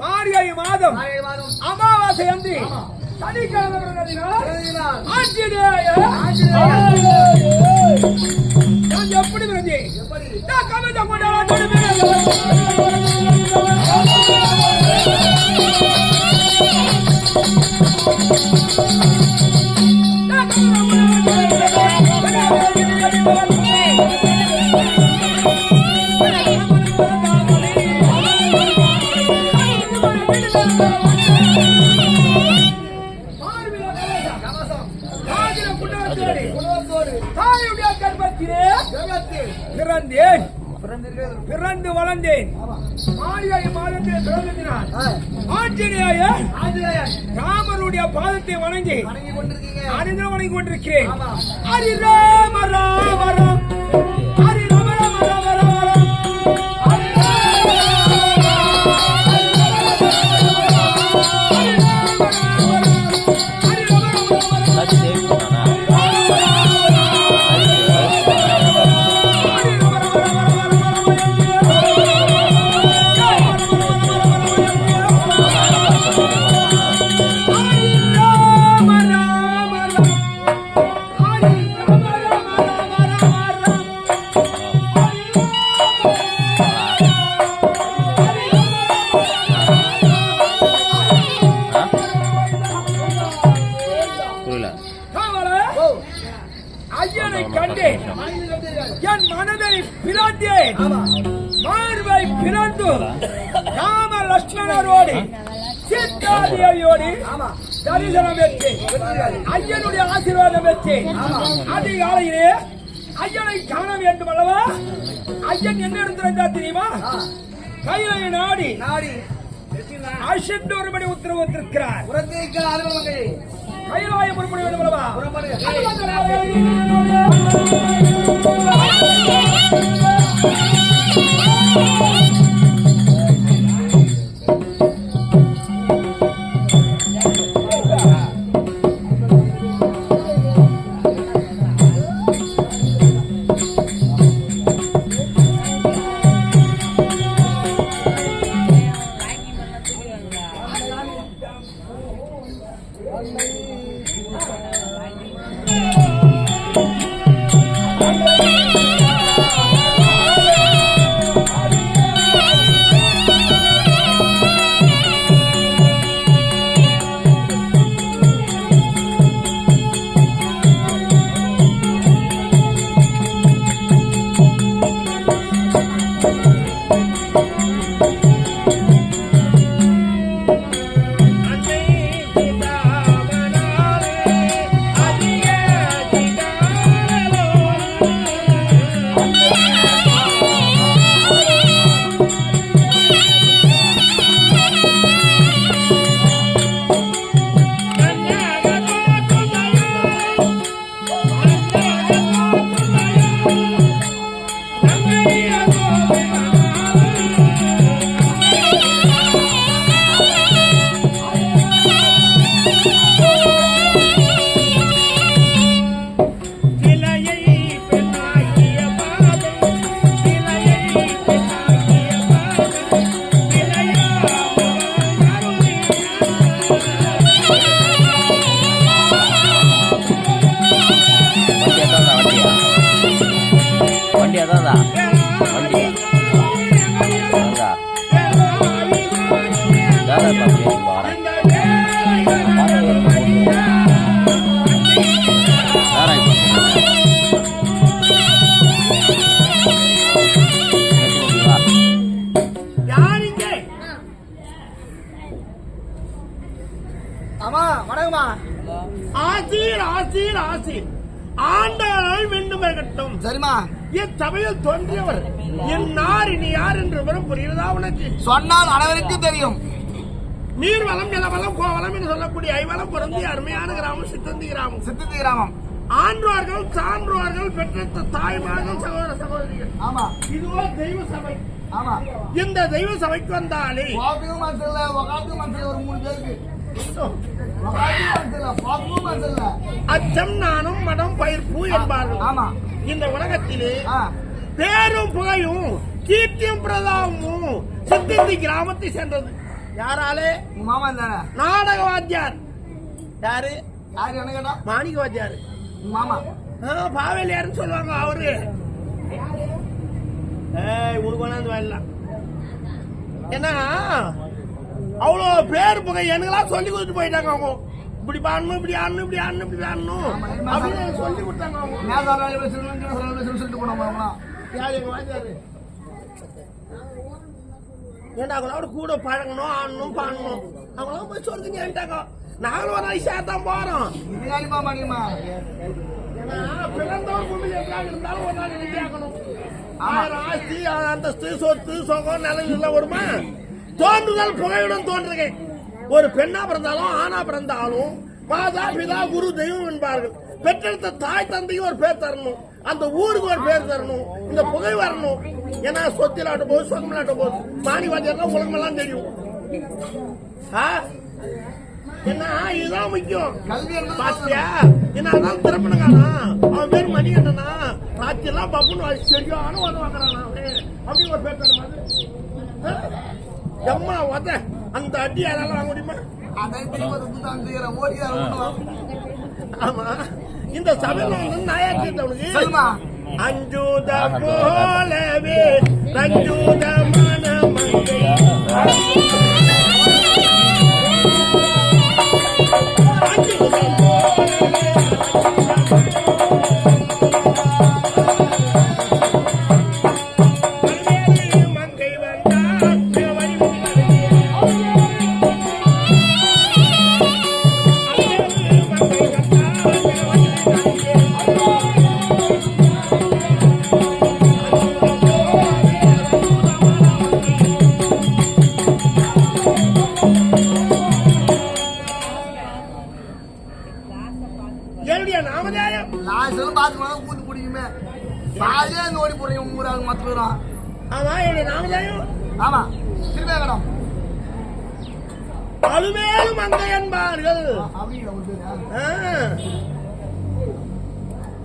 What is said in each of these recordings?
மார்கழி மாதம். அமாவாசை அன்றி. சனிக்கிழமை பிறந்ததினால் ஆஞ்சநேய நான் எப்படி நான் கவிதை பிறந்து வளர்ந்தேன். மாளிகை மாதத்திலே பிறந்ததினால் ஆஞ்சநேயர் ராமருடைய பாதத்தை வணங்கி அனிதம் வணங்கி கொண்டிருக்கிறேன் ஹரி ராம ராம ராம். ஐயனுடைய ஆசீர்வாதம் பெற்றேன் அதிகாலையிலே ஐயனை காண வேண்டும் அல்லவா? ஐயன் என்ன எடுத்திருந்தா தெரியுமா? கைலை நாடி. நாடி. அஷென்று ஒருபடி உத்தரவு வந்திருக்கிறார். கைலாயம் ஒருபடி வேண்டும் அல்லவா? Gracias. சொன்னால் அனைவருக்கும் தெரியும். நீர் வளம் நிலவளம் கோவளம் என்று சொல்லக்கூடிய ஐவளம் பொருந்தி அருமையான கிராமம் சித்தந்தி கிராமம். சித்தத்தி கிராமம். ஆன்றோர்கள் சான்றோர்கள் பெற்ற தாய்மார்கள் சகோதர சகோதரிகள். ஆமா. இதுவோ தெய்வ சபை. ஆமா. இந்த தெய்வ சபைக்கு வந்தாலே பாப்புக்கும் மனசில்ல உக்காத்துக்கும் மனசில்ல ஒரு மூணு பேருக்கு. அச்சம் நானும் மடம் பயிர்ப்பு என்பார்கள். ஆமா. இந்த உலகத்திலே பேரும் புகையும் கீர்த்தியும் பிரதாபமும் சித்தந்தி கிராமத்தை சென்றது யாராலே? மாமா தானே? நாடக வாத்தியார் யாரு? யாரு என்ன மாணிக்க வாத்தியார் மாமா. ஆ, பாவேலியாருன்னு சொல்லுவாங்க அவரு. ஏய் உனக்கு வேணாந்து வரலாம் ஏன்னா அவ்வளோ பேர் புகை எனக்கெல்லாம் சொல்லி கொடுத்துட்டு போயிட்டாங்க அவங்க. இப்படி பாடணும் இப்படி ஆடணும் இப்படி ஆடணும் இப்படி ஆடணும். அப்படின்னு சொல்லி கொடுத்தாங்க அவங்க. சொல்லிட்டு அவங்களாம். யார் எங்க வாத்தியாரு? ஏன்டா அவங்களோட கூட பழகணும் ஆடணும் பாடணும்? அவங்களாம் போய் சொல்லுங்க ஏன்ட்டாங்க நாங்களும் ஒரு நாளைக்கு சேர்த்தான் போறோம். பிறந்தவர் பூமியில் எங்கேயாவது இருந்தாலும் ஒரு நாள் நினைச்சாக்கணும். ஆயிரம் ஆஸ்தி, அந்தஸ்து, சொத்து, சுகம், நிலம் எல்லாம் வருமா? தோன்றுதல் புகையுடன் தோன்றுக. ஒரு பெண்ணா பிறந்தாலும் ஆணா பிறந்தாலும் மாதா பிதா குரு தெய்வம் என்பார்கள். பெற்றெடுத்த தாய் தந்தைக்கு ஒரு பேர் தரணும். அந்த ஊருக்கு ஒரு பேர் தரணும் இந்த புகை வரணும். ஏன்னா சொத்திலாட்ட போது சொந்தமில்லாட்ட போது மாணி வாத்தியார் உலகமெல்லாம் தெரியும். ஆ? என்ன இதுதான் முக்கியம். பாத்தியா? என்ன அதான் திறப்பணுங்கானா அவன் பேர் மணிகண்டனா? ராத்திரி எல்லாம் பப்புன்னு சரியான உதவ வாங்குறானா அப்படி ஒரு பேர் தர மாதிரி எம்மா உத அந்த அடி வாங்க முடியுமா? அதை திரும்ப தான் செய்யறேன் ஓடியார ஆமா. இந்த நாயாச்சு அவனுக்கு சொல்லுமா. அஞ்சுத போலவே ரஞ்சுத மனமங்கை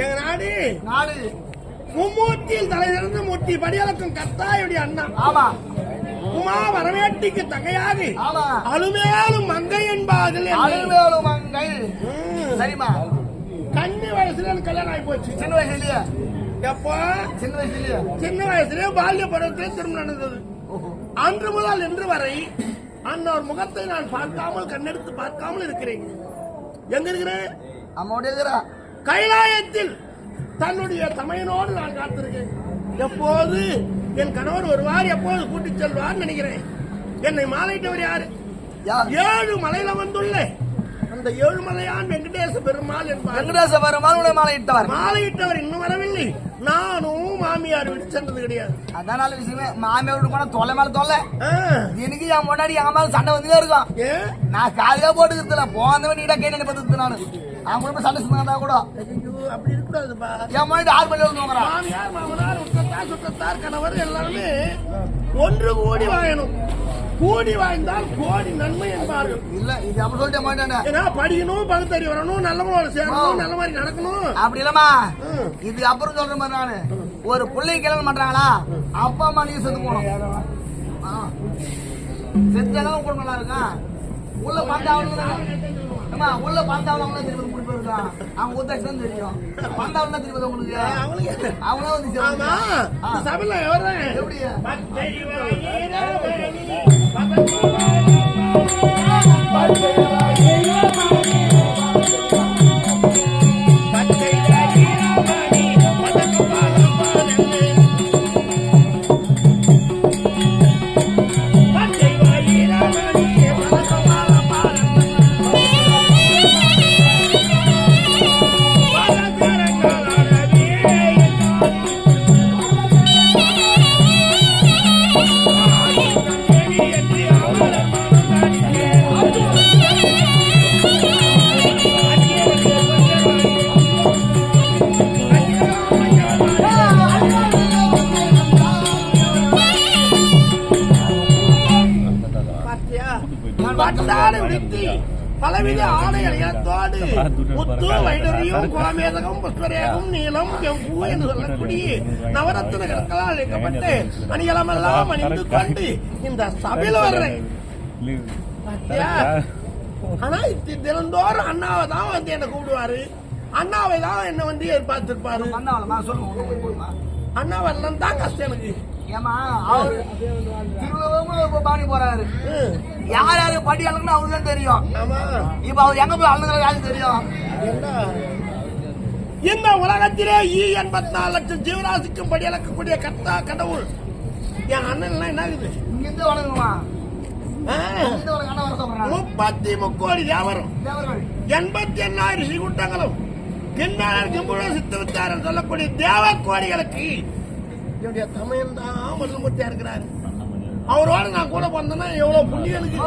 எங்க நாடு? நாடு. மும்மூர்த்தியில் தலைசிறந்து மூர்த்தி படியளக்கும் கத்தாயுடைய அண்ணா ஆமா. உமா வரவேட்டிக்கு தங்கையாக ஆமா. அலுமேலும் மங்கை என்று. அலுவேலு மங்கை. ம். சரிம்மா. கன்னி வயசுல கல்யாணம் ஆகி போச்சு சின்ன வயசுலயே? எப்போ? சின்ன வயசுலயே? சின்ன வயசுலயே பால்ய பருவத்திலே திருமணம் நடந்தது. அன்று முதல் இன்று வரை அன்னோர் முகத்தை நான் பார்க்காமல் கண்ணெடுத்து பார்க்காமல் இருக்கிறேன். எங்க இருக்கிறேன்? அம்மாவுடைய இருக்கிறா கைலாயத்தில் தன்னுடைய தமையனோடு நான் காத்திருக்கேன். எப்போது என் கணவர் வருவார் எப்போது கூட்டிச் செல்வார் நினைக்கிறேன். என்னை மாலையிட்டவர் யாரு? ஏழு மலையில வந்துள்ள அந்த ஏழு மலையான் வெங்கடேச பெருமாள் என்பார். வெங்கடேச பெருமாளுடைய மாலை இட்டவர் மாலையிட்டவர் இன்னும் வரவில்லை. நானும் மாமியார் விட்டு சென்றது கிடையாது. அதான் நல்ல விஷயமே மாமியார் போனா தொலை மேல தொல்லை. ஆ, எனக்கு என் முன்னாடி என் மேல சண்டை வந்துட்டே இருக்கும். நான் காலையில போட்டுக்கிறதுல போனவன் நீடா கை நினைப்பது நானு அவன் கூட போய் சண்டை சொன்னா கூட. அப்படி இருக்கக்கூடாதுப்பா. என் முன்னாடி ஆறு மணி வந்து மாமியார் மாமனார் உத்தத்தார் சுத்தத்தார் கணவர் எல்லாருமே ஒன்று கூடி வாழணும் கூடி வாழ்ந்தால் கோடி நன்மை என்பார்கள். இல்ல இது அப்படி சொல்லிட்டு மாட்டானே ஏன்னா படிக்கணும் பகுத்தறி வரணும் நல்லவங்களோட சேரணும் நல்ல மாதிரி நடக்கணும். அப்படி இல்லம்மா. ம். இது அப்புறம் சொல்ற மாதிரி நானு. ஒரு பிள்ளை கல்யாணம் பண்றாங்களா? அப்பா அம்மா நீங்க செத்து போனோம். செத்தாலும் கூட நல்லா இருக்கா? உள்ள பந்தாவணும் அம்மா உள்ள பந்தாவணும் திருப்பி முடிப்பு இருக்கா அவங்க உத்தாச்சு தெரியும். பந்தாவணும் திருப்பி உங்களுக்கு. அவங்களுக்கு. அவங்களும் வந்து சபையில எவரு? எப்படி? முத்து வைடரியும் கோமேதகம் புஷ்பரேகம் நீலம் வெம்பு என்று சொல்லக்கூடிய நவரத்ன கற்களால் இணைக்கப்பட்டு அணிகளமெல்லாம் அணிந்து கொண்டு இந்த சபையில் வர்றேன்? ஆனா தினந்தோறும் அண்ணாவை தான் வந்து என்ன கூப்பிடுவாரு. அண்ணாவை தான் என்ன வந்து எதிர்பார்த்திருப்பாரு அண்ணா வரலன்னு தான் கஷ்டம் எனக்கு. ஏமா அவர் திருவிழாவும் பாணி போறாரு. யார் யாரு படி அழுகுன்னு அவருக்கு தான் தெரியும் இப்ப அவர் எங்க போய் அழுகுற தெரியும்? என்ன? இந்த உலகத்திலே ஈ எண்பத்தி நாலு லட்சம் ஜீவராசிக்கும் படி அளக்கக்கூடிய கர்த்தா கடவுள். என் அண்ணன் எல்லாம் என்ன ஆகுது இங்க இருந்து வணங்குமா முப்பத்தி முக்கோடி தேவரும். தேவர்கள். எண்பத்தி எண்ணாயிரம் ஸ்ரீகுண்டங்களும். கிண்ணாளர் கிம்புழ சித்த வித்தாரம் சொல்லக்கூடிய தேவ கோடிகளுக்கு என்னுடைய தமையன் தான் முதல்முத்தியா இருக்கிறாரு அவரோட நான் கூட பிறந்தேன்னா எவ்வளவு புண்ணியம் எனக்கு.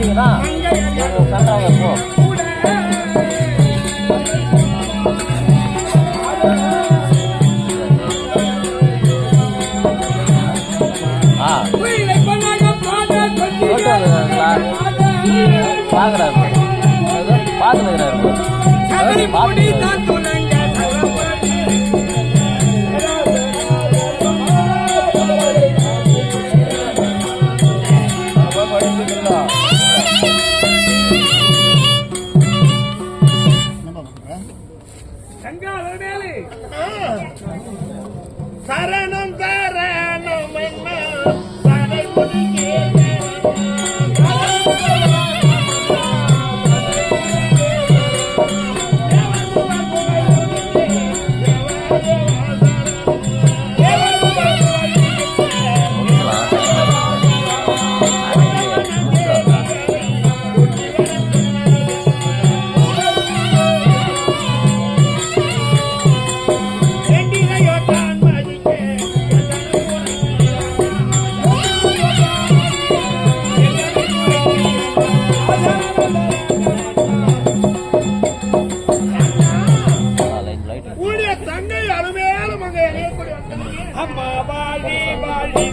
நல்லா புரிஞ்சுங்கன்னா சண்டாங்க போ. ஆ. பாக்குறாரு. அருமையாலும் அங்கே இணையக்கூடிய வந்தவங்க. அம்மா வாழி வாழி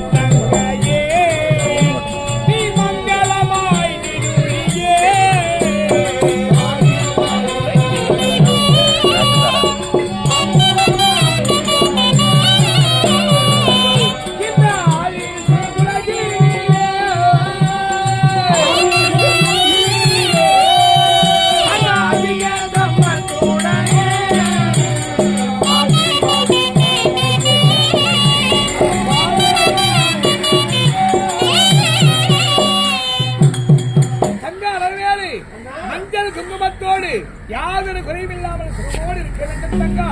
யாதொரு குறைவில்லாமல் சுகமோடு இருக்க வேண்டும் தங்கா.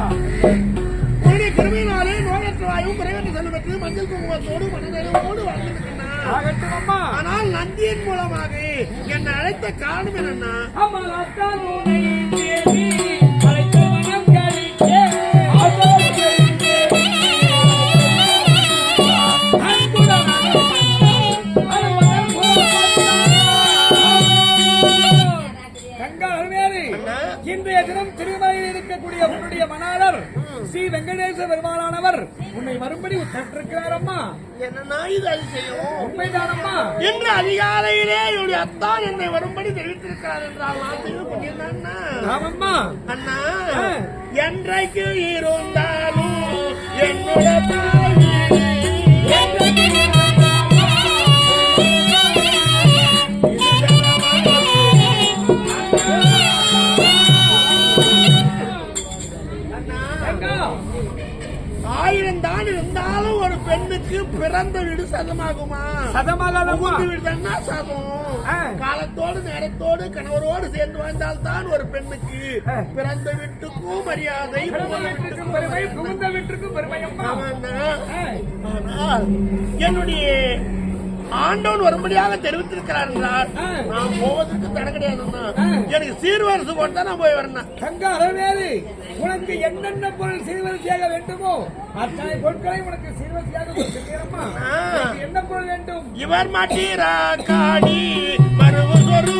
உன்னுடைய கிருமையினாலே நோயற்ற வாயும் குறைவற்ற செல்வம் பெற்று மஞ்சள் குங்குமத்தோடு மனநிறைவோடு வாழ்ந்திருக்கின்றான் ஆனால் நந்தியின் மூலமாக என்னை அழைத்த காரணம் என்னன்னா அம்மா அத்தான் அழைத்த மனம் கழித்தே. வெங்கடேச பெருமாளானவர் உன்னை மறுபடி உத்தரவிட்டிருக்கிறார் அம்மா என்னன்னா இது அதிசயம் உண்மைதானம்மா. இன்று அதிகாலையிலே என்னுடைய அத்தான் என்னை வரும்படி தெரிவித்திருக்கிறார் என்றால் நான் செய்து அண்ணா. என்றைக்கு இருந்தாலும் என்னோட தாய் பெண்ணுக்கு பிறந்த வீடு சதமாகுமா சதமாகாதம்மா புகுந்த வீடு தானே சதம். காலத்தோடு நேரத்தோடு கணவரோடு சேர்ந்து வாழ்ந்தால் தான் ஒரு பெண்ணுக்கு. பிறந்த வீட்டுக்கும் மரியாதை புகுந்த வீட்டுக்கும் பெருமை. ஆனால் என்னுடைய ஆண்டவன் வரும்படியாக தெரிவித்திருக்கிறார். நான் போவதற்கு தடை கிடையாதுண்ணா ஆ. எனக்கு சீர்வரிசை போட்டு தான் நான் போய் வரேன் தங்க அறவேறு உனக்கு என்னென்ன பொருள் சீர்வரிசையாக வேண்டுமோ அத்தனை பொருட்களை உனக்கு சீர்வரிசையாக என்ன பொருள் வேண்டும்? இவர் மாட்டீரா காடி மருவு சொரு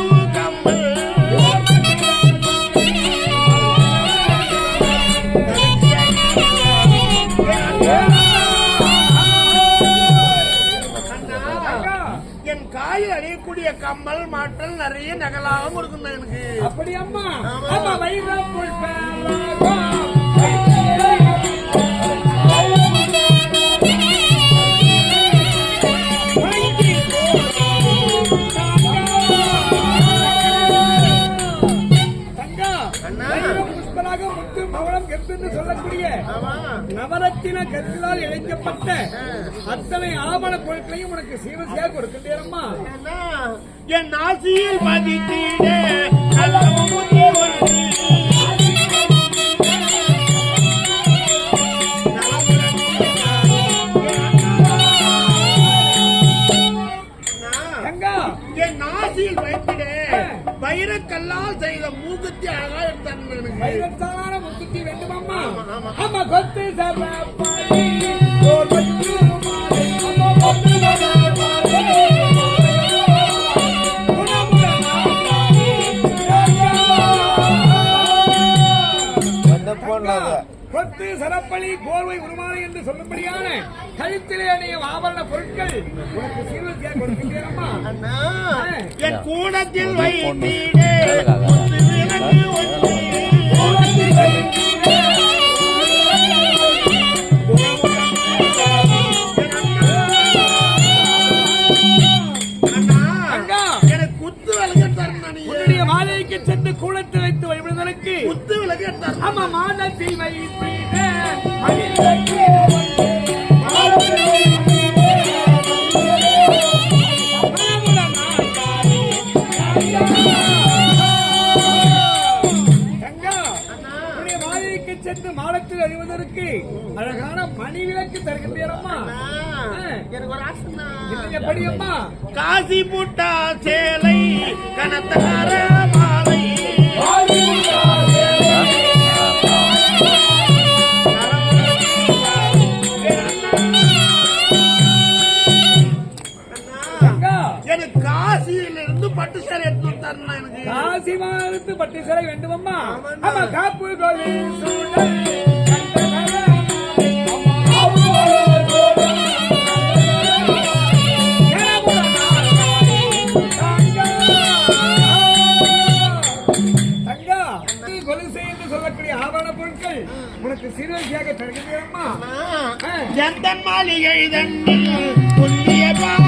காயில் அணியக்கூடிய கம்மல் மாற்றல் நிறைய நகலாகவும் இருக்குண்ணா எனக்கு அப்படி அம்மா என் ஆசியில் மதித்தீடே நல்ல வந்து. தங்கா என் ஆசியில் வைத்திடே. வைரக்கல்லால் செய்த மூக்குத்தி அழகா எடுத்தான் எனக்கு வைரத்தான முத்துத்தி வேண்டுமாம்மா? ஆமா, கொத்து சரப்பாடி சரப்பளி போர்வை உருமாலை என்று சொல்லும்படியான கழுத்திலே அணிய ஆபரண பொருட்கள் உனக்கு சீர்வரிசையாக கொடுக்கின்றேனம்மா அண்ணா, என் கூடத்தில் வைத்தீடே. முத்து விளக்கு ஒன்று அண்ணா, அண்ணா. எனக்கு குத்து விளக்கு அம்மா காசி புட்டா சேலை கனத்தகார மாலை. எனக்கு காசியிலிருந்து பட்டு சேலை எடுத்து வந்தாருண்ணா எனக்கு. காசி மாறுத்து பட்டு சிலை வேண்டுமம்மா. ஆமா காப்பு கோலி சூடல் எந்த மாளிகை தண்ணில் புண்ணிய பால்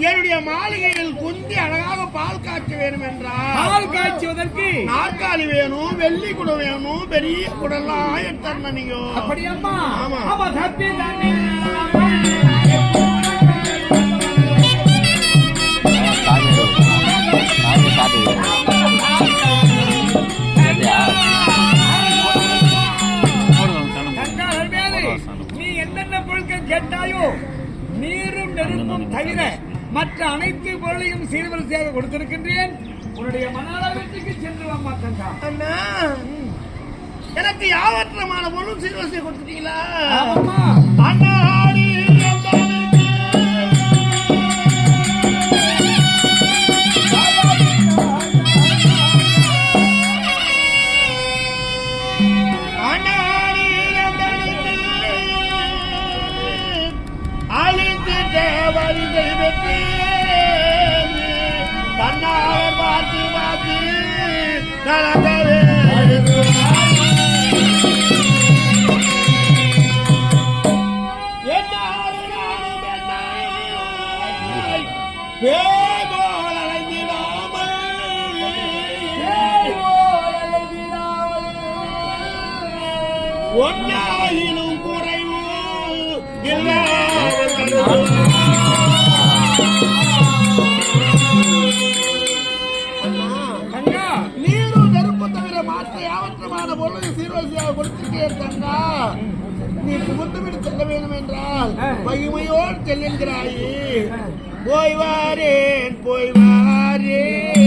என்னுடைய மாளிகையில் குந்தி அழகாக பால் காய்ச்ச வேணும் என்றால் பால் காய்ச்சுவதற்கு? நாற்காலி வேணும் வெள்ளி குடம் வேணும் பெரிய குடம்லாம் எடுத்தாருண்ணா நீங்க அப்படியம்மா. ஆமா. ஆமா தப்பி தானே நீ என்னென்ன பொருட்கள் கேட்டாயோ நீரும் நெருப்பும் தவிர மற்ற அனைத்து பொருளையும் சீர்வரிசையாக கொடுத்திருக்கின்றேன் உன்னுடைய மனாலயத்துக்கு சென்று வாமா கங்கா அண்ணா எனக்கு யாவற்றமான பொருளும் சீர்வரிசை கொடுத்துட்டீங்களா? ஒன்னாயினும் குறைவு நீரும் நெருப்பு தவிர மாற்ற யாவற்றமான பொருளை சீர்வரிசையாக கொடுத்திருக்கேன் தங்கா நீ புகுந்து விட்டு செல்ல வேண்டும் என்றால். மகிமையோடு செல்லுகிறாயே போய் வாரேன் போய் வாரேன்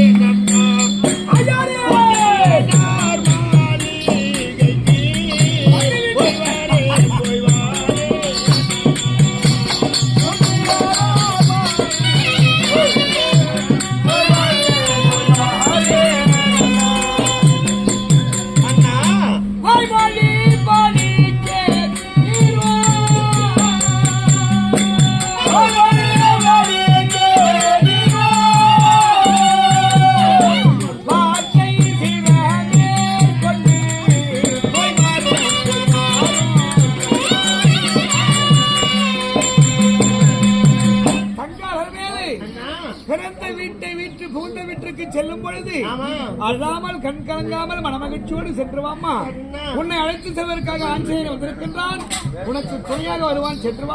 சென்று வாமா உன்னை அழைத்து செல்வதற்காக ஆஞ்சநேயன் வந்திருக்கின்றான் உனக்கு துணையாக வருவான் சென்று